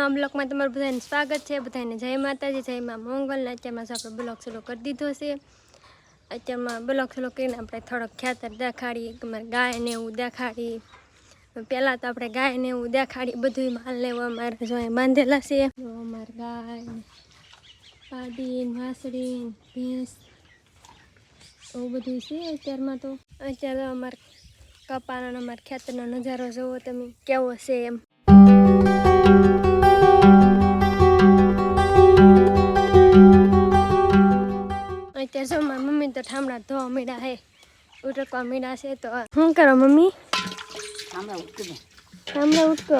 નવા બ્લોકમાં તમારું બધાને સ્વાગત છે, બધાને જય માતાજી, જય માં મોંગલ. અત્યારમાં જો આપણે બ્લોક શરૂ કરી દીધો છે. અત્યારમાં બ્લોક શરૂ કરીને આપણે થોડોક ખેતર દેખાડી અમારે ગાય ને એવું દેખાડી પહેલાં તો આપણે ગાય ને એવું દેખાડી બધું માલ એવું અમારે જો બાંધેલા છે. અમારે ગાય ને પાડી ને ભેંસ, એવું બધું છે અત્યારમાં તો. અત્યારે અમારે કપાનો અમારા ખેતરનો નજારો જોવો, તમે કેવો છે એમ. અત્યારે જો મારી મમ્મી તો ઠામડા ધોવા મીડા હે ઉટકવા મીડા છે તો શું કરો મમ્મી? ઠામડા ને ઠામડા ઉટકો.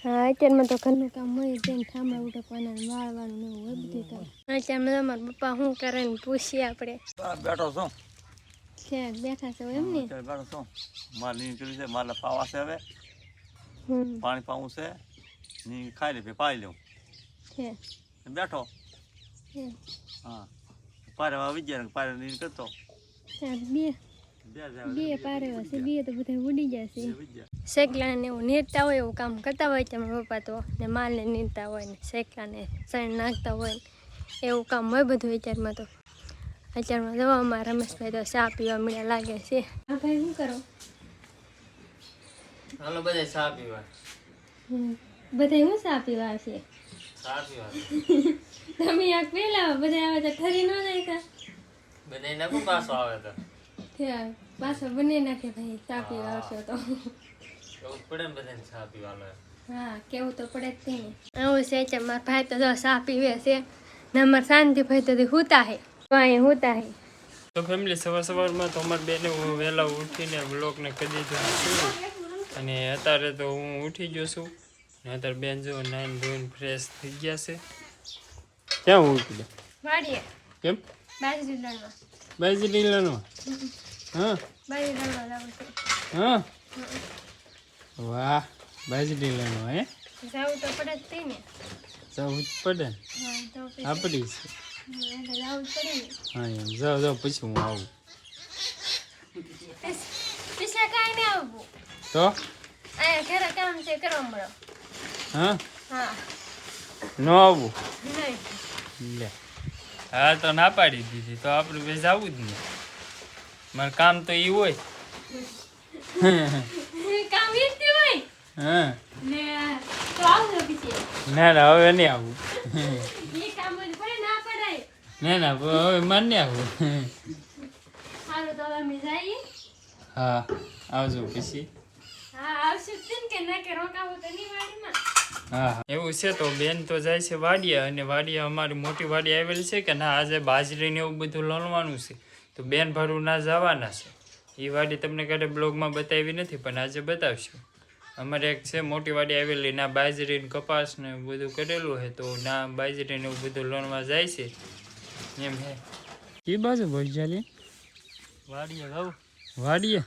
હા અત્યારમાં તો ઘરનું કામ હોય જેમ ઠામડા ઉટકવાના વાળવાનું ને એવું હોય બધું કામ અત્યારમાં મારા પપ્પા શું કરે ને પૂછીએ આપણે. બેઠો છું? છે બેઠા છે એમ ને? બેઠો છું. મારે નીકળી છે મારે પાવા છે હવે. પાણી પાવું છે. ની ખાઈ લે પાઈ લઉં છે. બેઠો. હા. પારે આવી ગયા પારે નીકળ કરતો. બે. બે પારે બે પારેવા છે બે તો બધા ઉડી જશે. આવી ગયા. શેકલા ને એવું નીરતા હોય એવું કામ કરતા હોય છે મારા પપ્પા તો. ને માલને નીરતા હોય ને શેકલાને સણ નાખતા હોય ને એવું કામ હોય બધું વિચારમાં તો. અત્યારમાં જવામાં રમેશભાઈ તો ચા પીવા મળ્યા લાગે છે. હા ભાઈ શું કરો? હાલો બધા ચા પીવા. બધા હું ચા પીવા છે ચા પીવા. તમે આ પેલા બધા આવે તો ઠરી ન જાય કા બધા નકુ પાછો આવે તો. ત્યાં પાછો બની નાખે ભાઈ ચા પીવા આવશો તો. એવું પડે બધાને ચા પીવા હા કેવું તો પડે જ તે ને. છે કે મારા ભાઈ તો જો ચા પીવે છે ને અમારા શાંતિ ભાઈ તો હુતા હે. અહીં હુતા હે. તો ફેમિલી સવાર સવારમાં તો અમારે બેને હું વહેલા ઉઠીને બ્લોગને કરી દીધું અને અત્યારે તો હું ઉઠી ગયો છું. ને અત્યારે બેન જો નાઈન ધોઈને ફ્રેશ થઈ ગયા છે. ક્યાં હું કીધું વાડીએ. કેમ? બાજુ લડવા. બાજી લીલાનો હા? બાજુ લડવા જવું છે. હા? વાહ બાજી લીલાનો હે? જવું તો પડે જ તે ને? જવું જ પડે આપણી છે હા, એમ. જાઓ જાઓ પછી હું આવું. પીછા કાંઈ નહીં આવવું તો? ઘરે કામ છે કરવા મળો. હા? હા. ન આવું? નહીં. લે. હા તો ના પાડી દીધી તો આપણે બે જવું જ નહીં. મારે કામ તો એ હોય. કામ હા. ને ના હવે નહીં આવું. કામ ના ના હવે મારે નહીં આવું. હા આવજો પછી. હા આવશું કે ના કે રોકાવું તો નહીં વાડીમાં. એવું છે તો બેન તો જાય છે વાડિયા અને વાડિયા અમારી મોટી વાડી આવેલી છે કે ના આજે બાજરીને એવું બધું લણવાનું છે. તો બેન ભરું ના જવાના છે. એ વાડી તમને ક્યારે બ્લોગમાં બતાવી નથી પણ આજે બતાવશું. અમારે એક છે મોટી વાડી આવેલી ના બાજરી ને કપાસ ને એવું બધું કરેલું છે તો ના બાજરી ને એવું બધું લણવા જાય છે. એમ હે એ બાજુ ભોજાલી વાડીએ જાઉં? વાડીએ?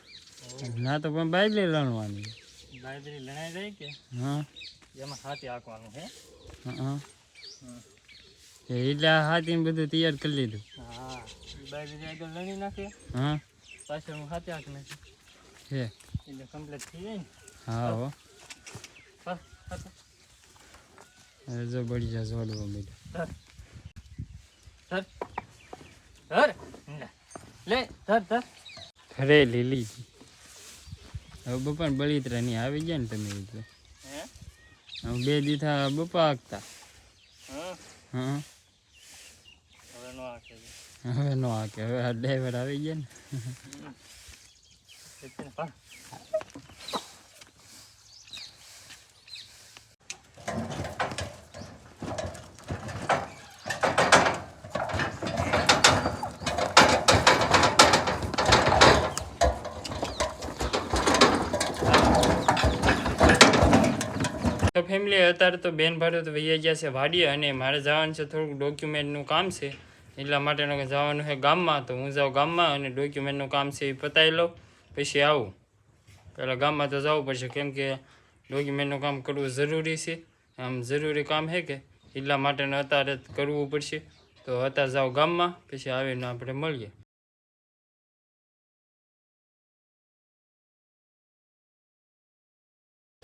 ના તો પણ બાજરી લણવાની. બાજરી લણાઈ જાય કે? હા. એમાં હાથી આંકવાનું હે? હા એટલે આ હાથીને બધું તૈયાર કરી લીધું. હા બાજરી આગળ લણી નાખે. હા. પાછળ હું હાથી આંક નાખે છે એટલે કમ્પ્લીટ થઈ જાય ને. હા હો. જો બળી જા જોડવા બેઠા ધર. ધર. લે. ધર ધર. ઘરે લીલી. હવે બપા બળીતરા નહીં આવી ગયા ને તમે એટલે. બે દીથા બપા આગતા હા? હવે નો આંકે હવે નો આકે હવે આ ડ્રાઈવર આવી ગયા ને. ફેમિલી અત્યારે તો બેન ભાડે તો વૈયા ગયા છે વાડીએ અને મારે જવાનું છે થોડુંક ડોક્યુમેન્ટનું કામ છે. એટલા માટેનું જવાનું છે ગામમાં. તો હું જાઉં ગામમાં અને ડોક્યુમેન્ટનું કામ છે એ પતાવી લઉં. પછી આવું. પહેલાં ગામમાં તો જવું પડશે કેમ કે ડોક્યુમેન્ટનું કામ કરવું જરૂરી છે. આમ જરૂરી કામ છે કે એટલા માટેનું અત્યારે કરવું પડશે. તો અત્યારે જાઓ ગામમાં, પછી આવીને આપણે મળીએ.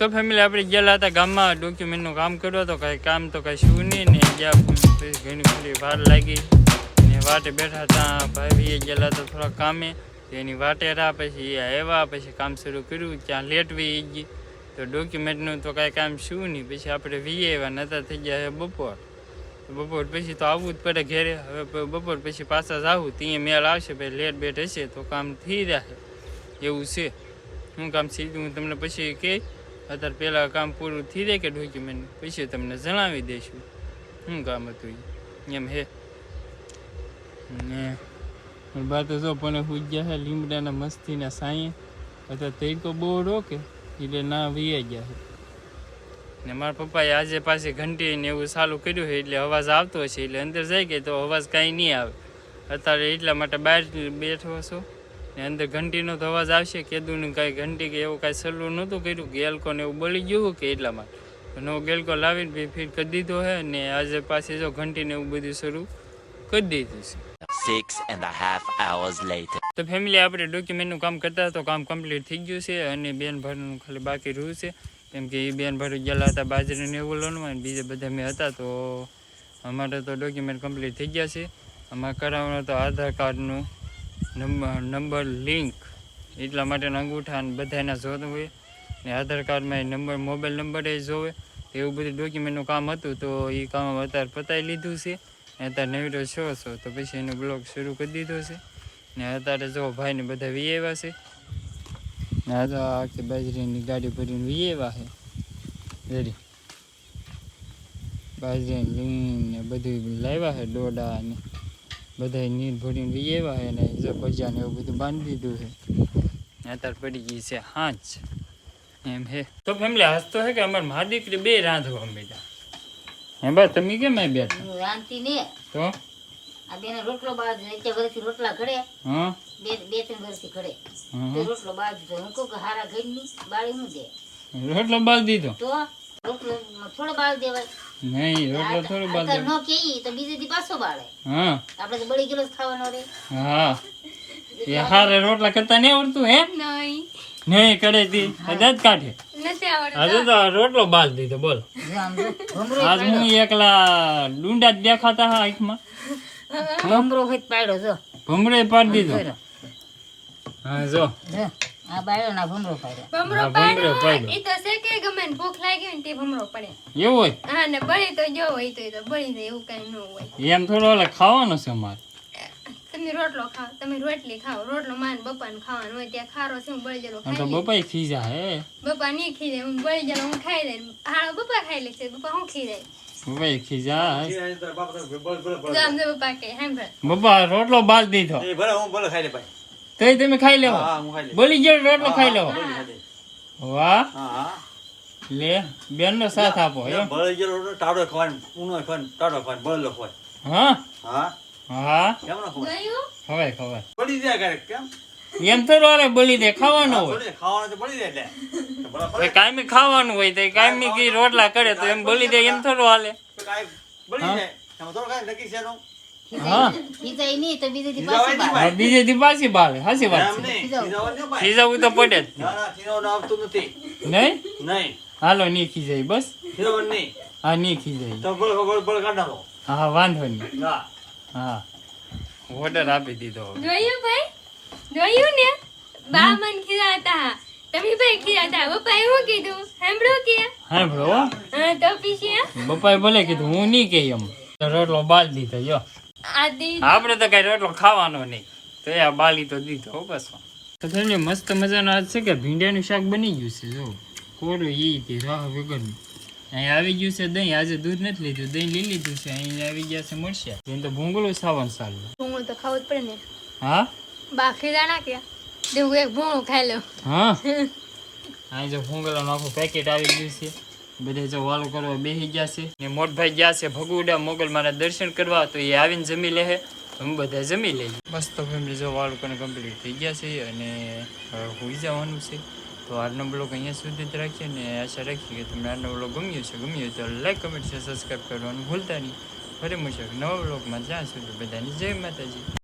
તો ફેમિલી આપણે ગયેલા હતા ગામમાં ડોક્યુમેન્ટનું કામ કર્યું તો કાંઈ કામ તો કાંઈ શું નહીં, ને ગયા પછી ઘણી ખરી વાર લાગી. ને વાટે બેઠા ત્યાં ભાઈ ગયેલા હતા થોડા કામે. તો એની વાટે રહ્યા, પછી એ આવ્યા, પછી કામ શરૂ કર્યું, ત્યાં લેટ વી ગઈ. તો ડોક્યુમેન્ટનું તો કાંઈ કામ શું નહીં, પછી આપણે વીએ આવ્યા નતા થઈ ગયા હે બપોર. તો બપોર પછી તો આવવું જ પડે ઘેરે, હવે પ- બપોર પછી પાછા જાવું ત્યાં મેળ આવશે પછી લેટ બેટ હશે, તો કામ થઈ જાય એવું છે. હું કામ સીધું, હું તમને પછી કહે અત્યારે પહેલાં કામ પૂરું થઈ જાય કે ડોક્યુમેન્ટ પછી તમને જણાવી દઈશું શું કામ હતું. એમ હે. ને બા તો જો પણ હું ગયા છે લીમડાના મસ્તીના સાંયે અત્યારે તડકો બહુ રોકે, એટલે ના વિયા ગયા છે ને મારા પપ્પાએ આજે પાછી ઘંટી ને એવું ચાલુ કર્યું છે એટલે અવાજ આવતો હશે, એટલે અંદર જાય કે તો અવાજ કાંઈ નહીં આવે. અત્યારે એટલા માટે બહાર બેઠો છો ને અંદર ઘંટીનો તો અવાજ આવશે કીધું કાંઈ ઘંટી કે એવું કાંઈ સલું નહોતું કર્યું ગેલકો ને એવું બળી ગયું કે એટલા માટે નવો ગેલકો લાવીને ભાઈ ફિટ કરી દીધો છે ને આજે પાછી જો ઘંટી ને એવું બધું શરૂ કરી દીધું છે. Six and a half hours later. તો ફેમિલી આપણે ડોક્યુમેન્ટનું કામ કરતા તો કામ કમ્પ્લીટ થઈ ગયું છે અને બેન ભરનું ખાલી બાકી રહ્યું છે. કેમ કે એ બેન ભર ગયેલા હતા બાજરીને એવું લોનમાં અને બીજા બધા મેં હતા તો અમારે તો ડોક્યુમેન્ટ કમ્પ્લીટ થઈ ગયા છે. અમારે કરાવવાનું તો આધાર કાર્ડનું નંબર લિંક. એટલા માટેના અંગૂઠા અને બધાના જોતું હોય. ને આધાર કાર્ડમાં એ નંબર, મોબાઈલ નંબર એ જોવે. એવું બધું ડોક્યુમેન્ટનું કામ હતું તો એ કામ અત્યારે પતાવી લીધું છે. ને અત્યારે નવીરો છો છો તો પછી એનો બ્લોગ શરૂ કરી દીધો છે. ને અત્યારે જો ભાઈને બધા વી આવ્યા છે. ને આ તો આખી બાજરીની ગાડી ભરીને વી આવ્યા છે. રેડી. બાજરી લીન ને બધું લાવ્યા છે ડોડા ને બધા નીર ભરીને વી આવ્યા છે ને જો ભજીયા ને એવું બધું બાંધી દીધું છે. અત્યારે પડી ગઈ છે હાંચ એમ હે. તો ફેમિલી હાસતો હે કે અમારે મારી દીકરી બે રાંધવા બેટા હે બસ તમે કેમ આ બેઠા? રાંધતી ને. તો? આ બેને રોટલો બાજ નીચે વર્ષથી રોટલા ઘડે. હા? બે બે ત્રણ વર્ષથી ઘડે. તો રોટલો બાજ તો હું કહું કે હારા ઘરની બાળી હું દે. રોટલો બાજ દીધો? તો? રોટલો થોડો બાળ દેવાય. નહીં રોટલો થોડો બાદ ન કહીએ તો બીજે દી પાછો બાળે હા. આપણે તો બળી ગેલો ખાવાનો રે. હા. એ હારે રોટલા કરતા નહીં આવડતું હે? નહીં. નહીં કરે દી. દાંત કાઢે. નથી આવડતું. તો રોટલો બાલ દીધો બોલ. આજ હું એકલા ડુંડા જ દેખાતા હા આંખમાં. ભમરો હોય પાડ્યો જો. ભમરે પાડી દીધો. હા જો. જો આ બાળ્યો ના ભમરો પાડ્યો. ભમરો પાડ્યો. પાડ્યો. તો છે કે ગમે ને ભૂખ લાગી હોય ને તે ભમરો પડે. એવું હોય? હા ને બળી તો જો હોય તો તો બળી જાય એવું કઈ ન હોય. એમ થોડો ઓલે ખાવાનો છે અમારે તમે રોટલો ખાઓ તમે રોટલી ખાઓ રોટલો માન બપાને ખાવાનું હોય ત્યાં ખારો છે હું બળી જલો તો બપાઈ ખીજા હે? બપા ની ખી જાય હું બળી જલો હું ખાઈ લઈ હાલો બપા ખાઈ લેશે બપા હું ખી જાય? બપાઈ બપા રોટલો બાલ દીધો. એ ભલે હું ભલે ખાઈ લે ભાઈ. તોય તમે ખાઈ લેવો. હા હું ખાઈ લે બોલી ગયો રોટલો ખાઈ લેવો. વાહ. હા હા. લે બેન નો સાથ આપો ભલે ગયેલો રોટલો ટાળો ખવાય ઊનો ખવાય ટાળો ખવાય બળલો ખવાય. હા? હા? હા. કેમ ન ખવાય ખવાય ખવાય. બળી જાય ક્યારેક કેમ? એમ તો રોરે બળી દે ખાવાનું હોય. બળી તો બળી તો હવે કાયમી ખાવાનું હોય તો કાયમી કી રોટલા કરે તો એમ બળી દે એમ થોડું હાલે. તો બળી જાય. નક્કી છે બીજે થી બાળે પાછી બાલે હાસી વાત. ખીજાવું તો પડે જ ના, ના, ખીજાવાનું આવતું નથી. નહીં? નહીં. હાલો નહીં ખીજાય બસ. નહીં. હા નહીં ખીજાય. બળ બળ બળ હા વાંધો નહીં. હા. ઓર્ડર આપી દીધો જોયું ભાઈ? જોયું ને? બા મન ખીજાતા તમે ભાઈ ખીજાતા બપા હું કીધું? સાંભળો કે? સાંભળો હા. તો પછી બપાએ ભલે કીધું હું નહીં કહી એમ. તો રોટલો બાલ દીધો જો આપણે તો કઈ રોટલો ખાવાનો નહીં. તો એ આ બાલી તો દીધો બસ તો તમને મસ્ત મજાનો આજ છે કે ભીંડાનું શાક બની ગયું છે જો. કોરું એ તે રાહ વગરનું. અહીં આવી ગયું છે દહીં આજે દૂધ નથી લીધું દહીં લઈ લીધું છે અહીં આવી ગયા છે મળશે એને તો ભૂંગળું સાવન સારું ભૂંગળું તો ખાવું જ પડે ને. હા? બા દાણા ક્યાં દેવું એક ભૂંગળું ખાઈ લો. હા? અહીં જો ભૂંગળાનું આખું પેકેટ આવી ગયું છે. બધે જો વાલું કરવા બેસી ગયા છે. ને મોટભાઈ ગયા છે ભગુડા મોગલ મારા દર્શન કરવા, તો એ આવીને જમી લે અમે બધા જમી લઈએ. બસ તો ફેમિલી જો વાળું કરીને કમ્પ્લીટ થઈ ગયા છે અને હોઈ જવાનું છે. તો આજનો બ્લોગ અહીંયા સુધી જ રાખીએ ને આશા રાખીએ કે તમને આજનો બ્લોગ ગમ્યો છે. ગમ્યો તો લાઈક કમેન્ટ છે સબસ્ક્રાઈબ કરવાનું ભૂલતા નહીં. ફરી મળશે નવા બ્લોગમાં જ્યાં સુધી બધાની જય માતાજી.